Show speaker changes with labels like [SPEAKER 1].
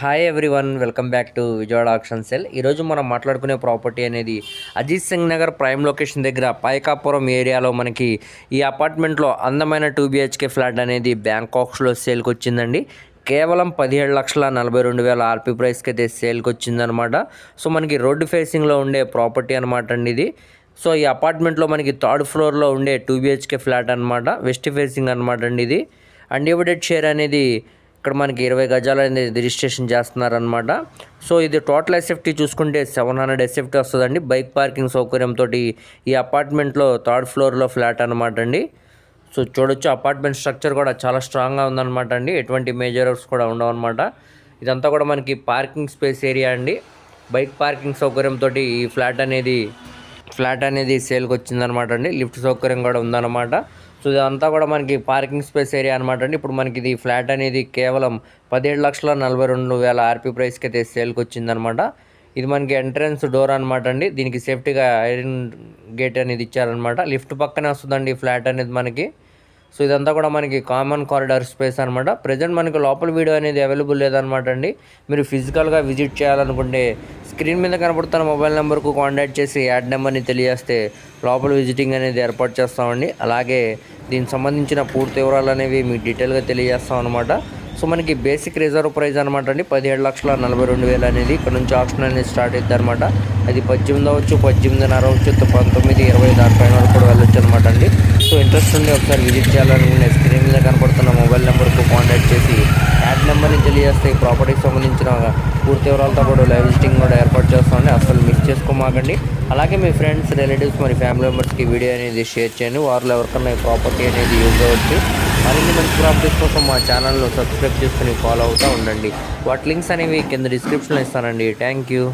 [SPEAKER 1] Hi everyone welcome back to Vijayawada auction sale ఈరోజు మనం మాట్లాడుకునే ప్రాపర్టీ అనేది అజిత్ సింగ్ నగర్ ప్రైమ్ లొకేషన్ దగ్గర పైకాపురం ఏరియాలో మనకి ఈ అపార్ట్మెంట్లో అందమైన టూ బిహెచ్కే ఫ్లాట్ అనేది బ్యాంకాక్స్లో సేల్కి వచ్చిందండి. కేవలం పదిహేడు లక్షల నలభై రెండు వేల ఆర్పీ ప్రైస్కి అయితే సేల్కి వచ్చిందనమాట సో మనకి రోడ్డు ఫేసింగ్లో ఉండే ప్రాపర్టీ అనమాట అండి ఇది. సో ఈ అపార్ట్మెంట్లో మనకి థర్డ్ ఫ్లోర్లో ఉండే టూ బిహెచ్కే ఫ్లాట్ అనమాట వెస్ట్ ఫేసింగ్ అనమాట అండి ఇది. అన్డివైడెడ్ షేర్ అనేది ఇక్కడ మనకి ఇరవై గజాలు అనేది రిజిస్ట్రేషన్ చేస్తున్నారనమాట సో ఇది టోటల్ ఎస్ఎఫ్టీ చూసుకుంటే సెవెన్ హండ్రెడ్ ఎస్ఎఫ్టీ వస్తుందండి. బైక్ పార్కింగ్ సౌకర్యంతో ఈ అపార్ట్మెంట్లో థర్డ్ ఫ్లోర్లో ఫ్లాట్ అనమాట అండి. సో చూడొచ్చు అపార్ట్మెంట్ స్ట్రక్చర్ కూడా చాలా స్ట్రాంగ్గా ఉందన్నమాట అండి. ఎటువంటి మేజర్స్ కూడా ఉండవన్నమాట ఇదంతా కూడా మనకి పార్కింగ్ స్పేస్ ఏరియా అండి. బైక్ పార్కింగ్ సౌకర్యంతో ఈ ఫ్లాట్ అనేది ఫ్లాట్ అనేది సేల్కి వచ్చిందనమాట అండి. లిఫ్ట్ సౌకర్యం కూడా ఉందన్నమాట. సో ఇదంతా కూడా మనకి పార్కింగ్ స్పేస్ ఏరియా అనమాట అండి. ఇప్పుడు మనకి ఇది ఫ్లాట్ అనేది కేవలం పదిహేడు లక్షల నలభై రెండు వేల ఆర్పీ ప్రైస్కి అయితే సేల్కి వచ్చిందనమాట ఇది మనకి ఎంట్రన్స్ డోర్ అనమాట అండి. దీనికి సేఫ్టీగా ఐరన్ గేట్ అనేది ఇచ్చారనమాట లిఫ్ట్ పక్కనే వస్తుందండి ఫ్లాట్ అనేది మనకి. సో ఇదంతా కూడా మనకి కామన్ కారిడార్ స్పేస్ అనమాట ప్రజెంట్ మనకి లోపల వీడియో అనేది అవైలబుల్ లేదనమాట అండి. మీరు ఫిజికల్గా విజిట్ చేయాలనుకుంటే స్క్రీన్ మీద కనబడుతున్న మొబైల్ నెంబర్కు కాంటాక్ట్ చేసి యాడ్ నెంబర్ని తెలియజేస్తే లోపల విజిటింగ్ అనేది ఏర్పాటు చేస్తామండి. అలాగే దీనికి సంబంధించిన పూర్తి వివరాలు అనేవి మీకు డీటెయిల్గా తెలియజేస్తాం అనమాట సో మనకి బేసిక్ రిజర్వ్ ప్రైజ్ అనమాట అండి. పదిహేడు లక్షల నలభై రెండు వేలు అనేది ఇక్కడ నుంచి ఆప్షన్ అనేది స్టార్ట్ అవుతుంది అనమాట అది పద్దెనిమిది అవ్వచ్చు పద్దెనిమిదిన్నర అవ్వచ్చు పంతొమ్మిది ఇరవై దానిపైన వరకు కూడా వెళ్ళొచ్చు అనమాట అండి. సో ఇంట్రెస్ట్ ఉండి ఒకసారి విజిట్ చేయాలనుకునే కనబడుతున్న కనపడుతున్న మొబైల్ నెంబర్కు కాంటాక్ట్ చేసి యాడ్ నెంబర్ని తెలియజేస్తే ప్రాపర్టీకి సంబంధించిన పూర్తి వివరాలతో పాటు లైవ్ విజిటింగ్ కూడా ఏర్పాటు చేస్తామండి అసలు మిస్ చేసుకోమాకండి. అలాగే మీ ఫ్రెండ్స్ రిలేటివ్స్ మరి ఫ్యామిలీ మెంబర్స్కి వీడియో అనేది షేర్ చేయండి. వారిలో ఎవరికన్నా ఈ ప్రాపర్టీ అనేది యూజ్ అవ్వచ్చు. మరిన్ని మంచి ప్రాపర్టీస్ కోసం మా ఛానల్ను సబ్స్క్రైబ్ చేసుకుని ఫాలో అవుతూ ఉండండి. వాటి లింక్స్ అనేవి కింద డిస్క్రిప్షన్లో ఇస్తానండి. Thank you.